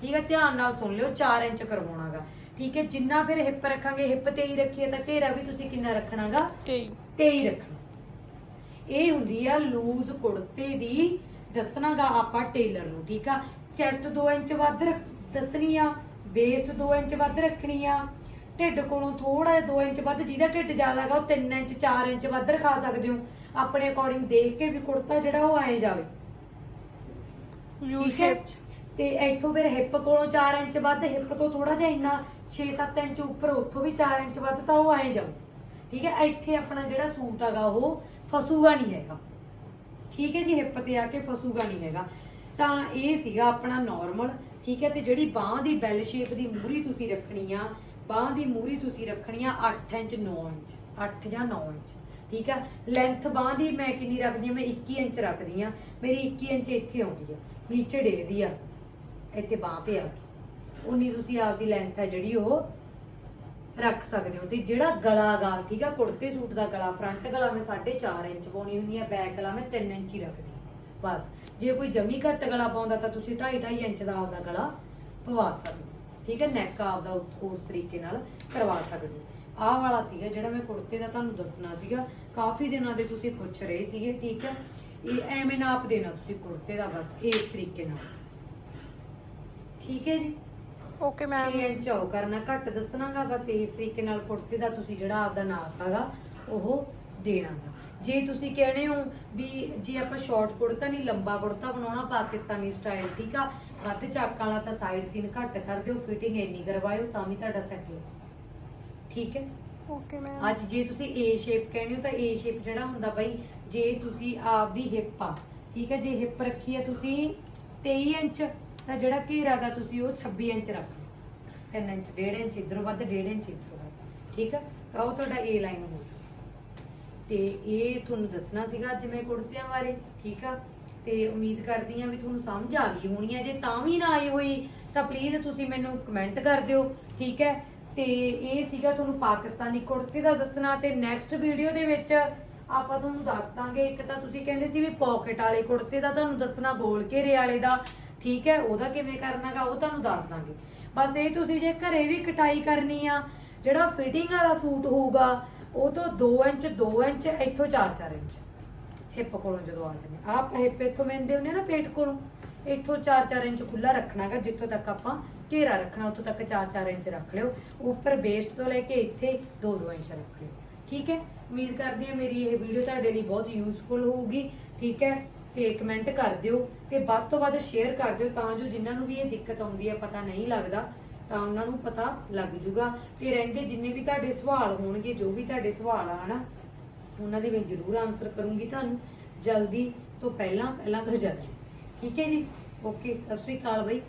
ਠੀਕ ਆ? ਧਿਆਨ ਨਾਲ ਸੁਣ ਲਿਓ 4 ਇੰਚ ਕਰਵਾਉਣਾਗਾ। ਠੀਕ ਹੈ ਜਿੰਨਾ ਫਿਰ ਹਿੱਪ ਰੱਖਾਂਗੇ ਹਿੱਪ ਤੇ ਹੀ ਰੱਖੀਏ ਤਾਂ ਘੇਰਾ ਵੀ ਤੁਸੀਂ ਕਿੰਨਾ ਰੱਖਣਾਗਾ? 23 23 ਰੱਖਣਾ। ਇਹ ਹੁੰਦੀ ਆ ਲੂਜ਼ ਕੁੜਤੇ ਦੀ ਦੱਸਣਾਗਾ ਆਪਾਂ ਟੇਲਰ ਨੂੰ ਠੀਕ ਆ? ਚੈਸਟ 2 ਇੰਚ ਵੱਧ ਦੱਸਣੀ ਆ ਵੇਸਟ 2 ਇੰਚ ਵੱਧ ਰੱਖਣੀ ਆ ਢਿੱਡ ਕੋਲੋਂ ਥੋੜਾ ਜਿਹਾ 2 ਇੰਚ ਵੱਧ ਜਿਹਦਾ ਢਿੱਡ ਜ਼ਿਆਦਾ ਹੈਗਾ ਉਹ 3 ਇੰਚ 4 ਇੰਚ ਵੱਧ ਰਖਾ ਸਕਦੇ ਹੋ। ਆਪਣੇ ਅਕੋਰਡਿੰਗ ਦੇਖ ਕੇ ਵੀ ਕੁੜਤਾ ਜਿਹੜਾ ਉਹ ਐ ਜਾਵੇ। ਯੂ ਠੀਕ ਹੈ? ਸ਼ੇਪ ਤੇ ਇੱਥੋਂ ਫਿਰ ਹਿੱਪ ਕੋਲੋਂ 4 ਇੰਚ ਵੱਧ ਹਿੱਪ ਤੋਂ ਥੋੜਾ ਜਿਹਾ ਇੰਨਾ 6-7 ਇੰਚ ਉੱਪਰ, ਉੱਥੋਂ ਵੀ 4 ਇੰਚ ਵੱਧ ਤਾਂ ਉਹ ਐਂ ਜਾਊ। ਠੀਕ ਹੈ, ਇੱਥੇ ਆਪਣਾ ਜਿਹੜਾ ਸੂਟ ਹੈਗਾ, ਉਹ ਫਸੂਗਾ ਨਹੀਂ ਹੈਗਾ। ਠੀਕ ਹੈ ਜੀ, ਹਿੱਪ ਤੇ ਆ ਕੇ ਫਸੂਗਾ ਨਹੀਂ ਹੈਗਾ। ਤਾਂ ਇਹ ਸੀਗਾ ਆਪਣਾ ਨਾਰਮਲ ਠੀਕ ਹੈ, ਤੇ ਜਿਹੜੀ ਬਾਹ ਦੀ ਬੈਲ ਸ਼ੇਪ ਦੀ ਮੂਰੀ ਤੁਸੀਂ ਰੱਖਣੀ ਆ, ਬਾਹ ਦੀ ਮੂਰੀ ਤੁਸੀਂ ਰੱਖਣੀ ਆ 8 ਇੰਚ 9 ਇੰਚ 8 ਜਾਂ 9 ਇੰਚ। ਠੀਕ ਆ ਲੈਂਥ ਬਾਹ ਦੀ ਮੈਂ ਕਿੰਨੀ ਰੱਖਦੀ ਆ, ਮੈਂ 21 ਇੰਚ ਰੱਖਦੀ ਆ। ਮੇਰੀ 21 ਇੰਚ ਇੱਥੇ ਆਉਂਦੀ ਆ, ਨੀਚੇ ਡੇਗਦੀ ਆ, ਇੱਥੇ ਬਾਹ ਤੇ ਆ ਕੇ। ਉਨੀ ਤੁਸੀਂ ਆਪਦੀ ਲੈਂਥ ਹੈ ਜਿਹੜੀ ਉਹ ਰੱਖ ਸਕਦੇ ਹੋ ਤੇ ਜਿਹੜਾ ਗਲਾ ਗਾ ਠੀਕ ਆ, ਕੁੜਤੇ ਸੂਟ ਦਾ ਗਲਾ ਫਰੰਟ ਗਲਾ ਮੈਂ 4.5 ਇੰਚ ਪਾਉਣੀ ਹੁੰਦੀ ਆ ਬੈਕ ਗਲਾ ਮੈਂ 3 ਇੰਚ ਹੀ ਰੱਖਦੀ ਬਸ, ਜੇ ਕੋਈ ਜਮੀ ਘੱਟ ਗਲਾ ਪਾਉਂਦਾ ਤਾਂ ਤੁਸੀਂ 2.5 ਇੰਚ ਦਾ ਆਪਦਾ ਗਲਾ ਪਵਾ ਸਕਦੇ ਠੀਕ ਹੈ ਨੈਕ ਆਪਦਾ ਉਸ- ਤਰੀਕੇ ਨਾਲ ਕਰਵਾ ਸਕਦੇ ਹੋ। ਆਹ ਵਾਲਾ ਸੀਗਾ ਜਿਹੜਾ ਮੈਂ ਕੁੜਤੇ ਦਾ ਤੁਹਾਨੂੰ ਦੱਸਣਾ ਸੀਗਾ, ਕਾਫੀ ਦਿਨਾਂ ਦੇ ਤੁਸੀਂ ਪੁੱਛ ਰਹੇ ਸੀਗੇ, ਠੀਕ ਹੈ ਇਹ ਐਵੇਂ ਨਾਪ ਦੇਣਾ ਤੁਸੀਂ ਕੁੜਤੇ ਦਾ ਬਸ, ਇਸ ਤਰੀਕੇ ਨਾਲ। ਠੀਕ ਹੈ ਜੀ? ਓਕੇ ਮੈਮ 6 ਇੰਚ ਉਹ ਕਰਨਾ ਘੱਟ ਦੱਸਣਾਗਾ ਬਸ ਇਸ ਤਰੀਕੇ ਨਾਲ ਕੁੜਤੇ ਦਾ ਤੁਸੀਂ ਜਿਹੜਾ ਆਪਦਾ ਨਾਪ ਹੈਗਾ ਉਹ ਦੇਣਾਗਾ। ਜੇ ਤੁਸੀਂ ਕਹਿਣੇ ਹੋ ਵੀ ਜੇ ਆਪਾਂ ਸ਼ਾਰਟ ਕੁੜਤਾ ਨਹੀਂ ਲੰਬਾ ਕੁੜਤਾ ਬਣਾਉਣਾ ਪਾਕਿਸਤਾਨੀ ਸਟਾਈਲ ਠੀਕ ਆ? ਵੱਧ ਚੱਕ ਵਾਲਾ ਤਾਂ ਸਾਈਡ ਸੀਨ ਘੱਟ ਕਰ ਦਿਓ ਫਿਟਿੰਗ ਇੰਨੀ ਕਰਵਾਇਓ ਤਾਂ ਵੀ ਤੁਹਾਡਾ ਸੈੱਟ ਹੋ ਠੀਕ ਹੈ? ਓਕੇ ਮੈਮ ਅੱਜ ਜੇ ਤੁਸੀਂ ਏ ਸ਼ੇਪ ਕਹਿੰਦੇ ਹੋ ਤਾਂ ਏ ਸ਼ੇਪ ਜਿਹੜਾ ਹੁੰਦਾ ਬਾਈ ਜੇ ਤੁਸੀਂ ਆਪਦੀ ਹਿੱਪ ਆ ਠੀਕ ਹੈ? ਜੇ ਹਿੱਪ ਰੱਖੀ ਹੈ ਤੁਸੀਂ 23 ਇੰਚ ਤਾਂ ਜਿਹੜਾ ਘੇਰਾਗਾ ਤੁਸੀਂ ਉਹ 26 ਇੰਚ ਰੱਖ ਲਓ। 3 ਇੰਚ 1.5 ਇੰਚ, ਇਧਰੋਂ ਵੱਧ 1.5 ਇੰਚ ਇਧਰੋਂ ਵੱਧ। ਠੀਕ ਹੈ ਤਾਂ ਉਹ ਤੁਹਾਡਾ ਏ ਲਾਈਨ ਹੋ ਤੇ ਇਹ ਤੁਹਾਨੂੰ ਦੱਸਣਾ ਸੀਗਾ ਅੱਜ ਕੁੜਤਿਆਂ ਬਾਰੇ, ਠੀਕ ਆ? ਤੇ ਉਮੀਦ ਕਰਦੀ ਆ ਵੀ ਤੁਹਾਨੂੰ ਸਮਝ ਆ ਗਈ ਹੋਣੀ ਹੈ ਜੇ ਤਾਂ ਵੀ ਨਾ ਆਈ ਹੋਈ, ਤਾਂ ਪਲੀਜ਼ ਤੁਸੀਂ ਮੈਨੂੰ ਕਮੈਂਟ ਕਰ ਦਿਓ, ਠੀਕ ਹੈ? ਤੇ ਇਹ ਸੀਗਾ ਤੁਹਾਨੂੰ ਪਾਕਿਸਤਾਨੀ ਕੁੜਤੇ ਦਾ ਦੱਸਣਾ। ਤੇ ਨੈਕਸਟ ਵੀਡੀਓ ਦੇ ਵਿੱਚ ਆਪਾਂ ਤੁਹਾਨੂੰ ਦੱਸ ਦਾਂਗੇ। ਇੱਕ ਤਾਂ ਤੁਸੀਂ ਕਹਿੰਦੇ ਸੀ ਵੀ ਪਾਕਟ ਵਾਲੇ ਕੁੜਤੇ ਦਾ ਤੁਹਾਨੂੰ ਦੱਸਣਾ ਗੋਲ ਘੇਰੇ ਵਾਲੇ ਦਾ। ਠੀਕ ਹੈ, ਉਹਦਾ ਕਿਵੇਂ ਕਰਨਾਗਾ ਉਹ ਤੁਹਾਨੂੰ ਦੱਸ ਦਾਂਗੇ। ਬਸ ਇਹ ਤੁਸੀਂ ਜੇ ਘਰੇ ਵੀ ਕਟਾਈ ਕਰਨੀ ਆ, ਜਿਹੜਾ ਫਿਟਿੰਗ ਵਾਲਾ ਸੂਟ ਹੋਊਗਾ, ਉਹ ਤੋਂ 2 ਇੰਚ 2 ਇੰਚ, ਇੱਥੋਂ 4-4 ਇੰਚ। ਹਿੱਪ ਕੋਲੋਂ ਜਦੋਂ ਆ ਜਾਂਦੇ ਆਪ ਹਿੱਪ ਇੱਥੋਂ ਮੈਂਦੇ ਹੁੰਦੇ ਆ ਨਾ ਪੇਟ ਕੋਲੋਂ। ਇੱਥੋਂ 4-4 ਇੰਚ ਖੁੱਲਾ ਰੱਖਣਾਗਾ ਜਿੱਥੋਂ ਤੱਕ ਆਪਾਂ ਘੇਰਾ ਰੱਖਣਾ, ਉੱਥੋਂ ਤੱਕ 4-4 ਇੰਚ ਰੱਖ ਲਿਓ। ਉੱਪਰ ਬੇਸਟ ਤੋਂ ਲੈ ਕੇ ਇੱਥੇ 2-2 ਇੰਚ ਰੱਖ ਲਿਓ। ਠੀਕ ਹੈ? ਉਮੀਦ ਕਰਦੀ ਹਾਂ ਮੇਰੀ ਇਹ ਵੀਡੀਓ ਤੁਹਾਡੇ ਲਈ ਬਹੁਤ ਯੂਜ਼ਫੁਲ ਹੋਊਗੀ। ਠੀਕ ਹੈ? ਤੇ ਕਮੈਂਟ ਕਰ ਦਿਓ ਤੇ ਵੱਧ ਤੋਂ ਵੱਧ ਸ਼ੇਅਰ ਕਰ ਦਿਓ ਤਾਂ ਜੋ ਜਿਨ੍ਹਾਂ ਨੂੰ ਵੀ ਇਹ ਦਿੱਕਤ ਆਉਂਦੀ ਹੈ, ਪਤਾ ਨਹੀਂ ਲੱਗਦਾ, ਤਾਂ ਉਹਨਾਂ ਨੂੰ ਪਤਾ ਲੱਗ ਜੂਗਾ। ਤੇ ਰਹਿੰਦੇ ਜਿੰਨੇ ਵੀ ਤੁਹਾਡੇ ਸਵਾਲ ਹੋਣਗੇ, ਜੋ ਵੀ ਤੁਹਾਡੇ ਸਵਾਲ ਆ ਹਨਾ ਉਹਨਾਂ ਦੇ ਵਿੱਚ ਜ਼ਰੂਰ ਆਨਸਰ ਕਰੂੰਗੀ ਤੁਹਾਨੂੰ। ਜਲਦੀ ਤੋਂ ਪਹਿਲਾਂ ਪਹਿਲਾਂ ਤੋਂ ਜਲਦੀ। ਠੀਕ ਹੈ ਜੀ? ਓਕੇ ਸਤਿ ਸ਼੍ਰੀ ਅਕਾਲ ਬਈ।